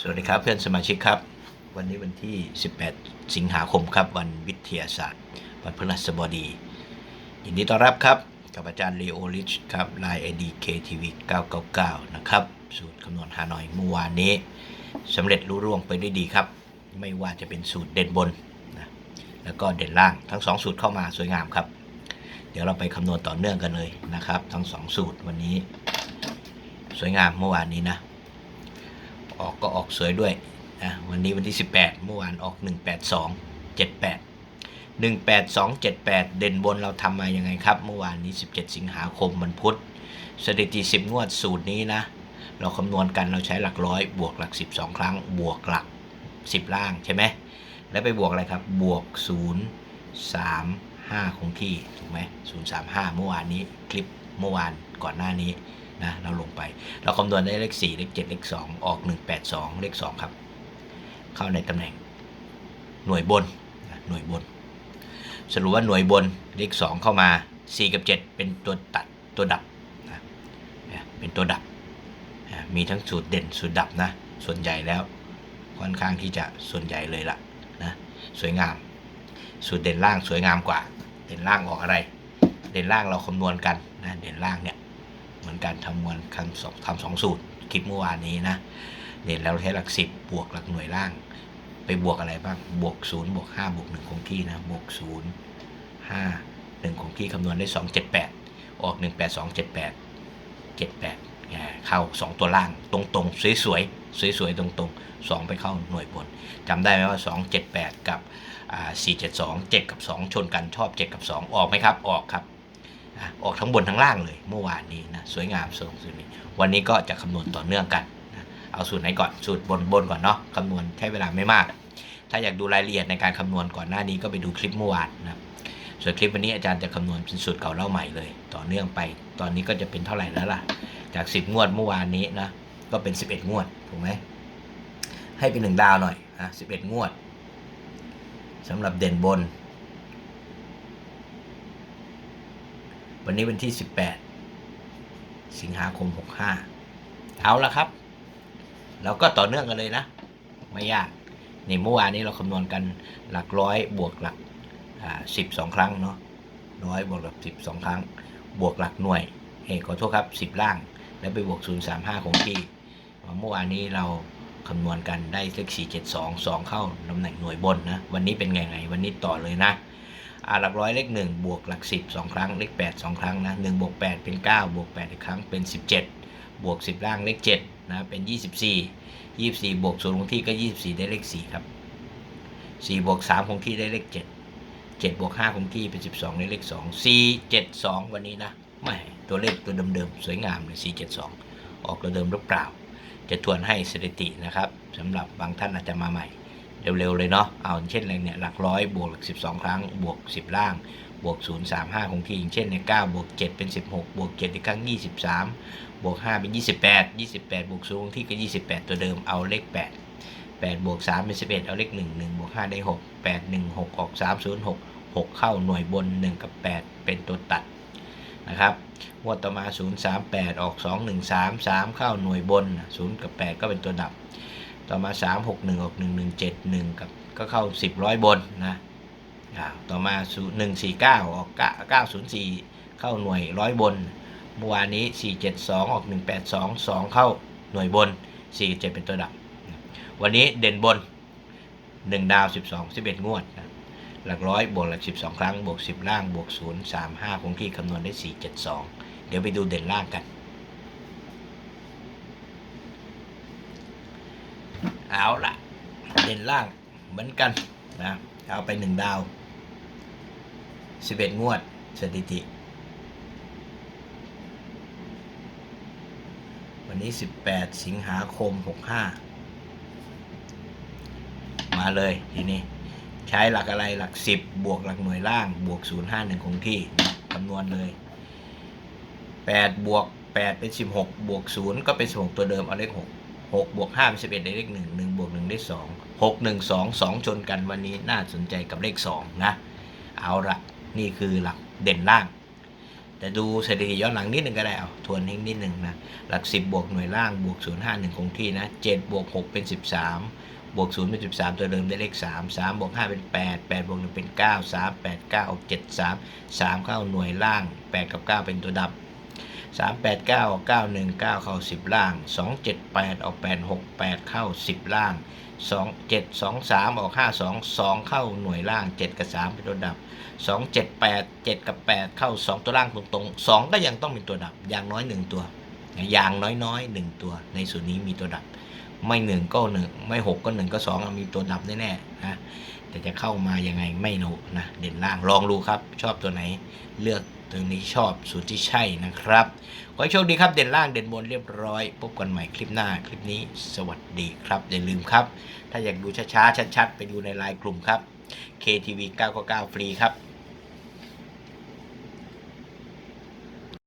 สวัสดีครับเพื่อนสมาชิกครับ วันนี้วันที่ 18 สิงหาคมครับ วันวิทยาศาสตร์วันพฤหัสบดี ยินดีต้อนรับครับ กับอาจารย์เลโอลิชครับไลน์ไอดีเคทีวี999 นะครับ สูตรคำนวณหานอยเมื่อวานนี้สำเร็จรุ่ร่วงไปด้วยดีครับ ไม่ว่าจะเป็นสูตรเด่นบนนะแล้วก็เด่นล่างทั้งสองสูตรเข้ามาสวยงามครับ เดี๋ยวเราไปคำนวณต่อเนื่องกันเลยนะครับ ทั้งสองสูตรวันนี้ สวยงามเมื่อวานนี้นะ ออกก็ออกสวยด้วยนะวันนี้วันที่ 18 เมื่อวานออก 182 78 182 78 เด่นบนเราทำมายังไงครับ เมื่อวานนี้ 17 สิงหาคมวันพุธสถิติ 10 งวดสูตรนี้นะ เราคำนวณกันเราใช้หลักร้อยบวกหลัก 12 ครั้ง บวกหลัก 10 ล่างใช่ไหมแล้วไปบวกอะไรครับ บวก 0 3 5 คงที่ ถูกไหม0 3 5 เมื่อวานนี้คลิปเมื่อวานก่อนหน้านี้ นะเราลงไป เราคำนวณได้เลข 4 เลข 7 เลข 2 ออก 182 เลข 2 ครับ เข้าในตำแหน่งหน่วยบนหน่วยบน สรุปว่าหน่วยบนเลข 2 เข้ามา 4 กับ 7 เป็นตัวตัดตัวดับนะเป็นตัวดับ มีทั้งสูตรเด่นสูตรดับนะ ส่วนใหญ่แล้วค่อนข้างที่จะส่วนใหญ่เลยละนะสวยงาม สูตรเด่นล่างสวยงามกว่า เด่นล่างออกอะไร เด่นล่างเราคำนวณกันนะเด่นล่างเนี่ย มือนการทำมวลคำสองทำสองสูตรคลิปเมื่อวานนี้นะเด่นแล้วใช้หลักสิบบวกหลักหน่วยล่าง ไปบวกอะไรบ้าง บวกศูนย์บวกห้าบวกหนึ่งคงที่นะบวกศูนย์ห้าหนึ่งคงที่คำนวณได้สองเจ็ดแปดออกหนึ่งแปดสองเจ็ดแปดเจ็ดแปดเข้าสองตัวล่างตรงตรงสวยสวยสวยสวยๆตรงตรงสองไปเข้าหน่วยบนจำได้ไหมว่าสองเจ็ดแปดกับสี่เจ็ดสองเจ็ดกับสองชนกันชอบเจ็ดกับสองออกไหมครับออกครับ ออกทั้งบนทั้งล่างเลย เมื่อวานนี้นะสวยงามสูงสุดนี้ วันนี้ก็จะคำนวณต่อเนื่องกันนะเอาสูตรไหนก่อนสูตรบนบนก่อนเนาะคำนวณใช้เวลาไม่มาก ถ้าอยากดูรายละเอียดในการคำนวณก่อนหน้านี้ก็ไปดูคลิปเมื่อวานนะส่วนคลิปวันนี้อาจารย์จะคำนวณเป็นสูตรเก่าเล่าใหม่เลย ต่อเนื่องไป ตอนนี้ก็จะเป็นเท่าไหร่แล้วล่ะ จาก 10 งวดเมื่อวานนี้นะก็เป็น 11 งวดถูกไหมให้เป็นหนึ่งดาวหน่อยอะ11 งวดสำหรับเด่นบน วันนี้วันที่ 18 สิงหาคม 65 เอาละครับ เราก็ต่อเนื่องกันเลยนะ ไม่ยากนี่เมื่อวานนี้เราคำนวณกันหลักร้อยบวกหลักสิบสองครั้งเนาะร้อยบวกหลักสิบสองครั้ง บวกหลักหน่วยเอขอโทษครับสิบล่าง แล้วไปบวก035ของที่เมื่อวานนี้เราคำนวณกันได้เลข472 2เข้าตำแหน่งหน่วยบนนะ วันนี้เป็นไงไง วันนี้ต่อเลยนะ หลักร้อยเลข1บวกหลัก 10 2 ครั้งเลข8 2 ครั้งนะ1บวก8เป็น 9 บวก8อีกครั้งเป็น 17 บวก 10 ล่างเลข7นะเป็น 24 24 บวก0คงที่ก็ 24 ได้เลข 4 ครับ 4 บวก3คงที่ได้เลข 7 7 บวก5คงที่เป็น 12 ได้เลข 2 4 7 2 วันนี้นะไม่ตัวเลขตัวเดิมๆ สวยงามเลย 4 7 2 ออกตัวเดิมหรือเปล่า จะทวนให้สถิตินะครับสำหรับบางท่านอาจจะมาใหม่ เร็วๆเลยเนาะเอาอย่างเช่นอะไรเนี่ยหลักร้อยบวกหลัก12 ครั้งบวก 10 ล่าง บวก 0 3 5 คงที่อย่างเช่นใน9บวก 7 เป็น 16 บวก 7 อีกครั้ง 23 บวก 5 เป็น 28 28 บวก0คงที่ก็ 28 ตัวเดิมเอาเลข 8 8 บวก 3 เป็น 11 เอาเลข 1 1 บวก 5 ได้ 6 8 1 6 ออก 3 0 6 6 เข้าหน่วยบน 1 กับ 8 เป็นตัวตัดนะครับงวดต่อมา 0 3 8 ออก 2 1 3 3 เข้าหน่วยบน 0 กับ 8 ก็เป็นตัวดับ ต่อมา 3 6 1ออก1 1 7 1 กับก็เข้า 10ร้อยบนนะอ่าต่อมา 1 4 9 ออก 9 0 4 เข้าหน่วยร้อยบน เมื่อวานนี้ 4 7 2 ออก 1 8 2 2 เข้าหน่วยบน 4 7 เป็นตัวดับ วันนี้เด่นบน 1 ดาว 12 11 งวดนะหลักร้อยบวกหลัก 12 ครั้ง บวก 10 ล่าง บวก 0 3 5คงที่คำนวณได้ 4 7 2 เดี๋ยวไปดูเด่นล่างกัน เอาละเด่นล่างเหมือนกันนะเอาไปหนึ่งดาวสิบเอ็ดงวดสถิติ วันนี้สิบแปดสิงหาคมหกห้ามาเลยทีนี้ใช้หลักอะไรหลักสิบบวกหลักหน่วยล่าง บวกศูนย์ห้าหนึ่งคงที่คำนวณเลยแปดบวกแปดเป็นสิบหกบวกศูนย์ก็เป็นสิบหกตัวเดิมเอาเลขหก หกบวกห้าเป็นสิบเอ็ดได้เลขหนึ่งหนึ่งบวกหนึ่งได้สองหกหนึ่งสองสองชนกันวันนี้น่าสนใจกับเลขสองนะ เอาละนี่คือหลักเด่นล่าง แต่ดูสถิติย้อนหลังนิดหนึ่งก็ได้เอาทวนให้นิดหนึ่งนะ หลัก 10 บวกหน่วยล่างบวก 0 5 1 คงที่นะ7บวก6เป็น 13 บวก 0 เป็น 13 ตัวเดิมได้เลข 3 3 บวก 5 เป็น 8 8 บวก 1 เป็น 9 3 8 9 7 3 3เข้าหน่วยล่าง 8 กับ 9 เป็นตัวดับ 3 8 9 9 1 9 เข้า 10 ล่าง 2 7 8 ออก 8 6 8 เข้า 10 ล่าง 2 7 2 3 ออก 5 2 2 เข้าหน่วยล่าง 7 กับ 3 เป็นตัวดับ 2 7 8 7 กับ 8 เข้า 2 ตัวล่างตรงๆ 2 ก็ยังต้องเป็นตัวดับ อย่างน้อย 1 ตัว อย่างน้อยๆ 1 ตัว ในส่วนนี้มีตัวดับ ไม่1ก็1ไม่6ก็1ก็2มีตัวดับแน่ๆนะแต่จะเข้ามายังไงไม่รู้นะเด่นล่างลองดูครับ ชอบตัวไหน เลือกตัวนี้ชอบสูตรที่ใช่นะครับขอให้โชคดีครับเด่นล่างเด่นบนเรียบร้อยพบกันใหม่คลิปหน้าคลิปนี้ สวัสดีครับอย่าลืมครับ ถ้าอยากดูช้าๆชัดๆไปดูในไลน์กลุ่มครับ KTV 999ฟรีครับ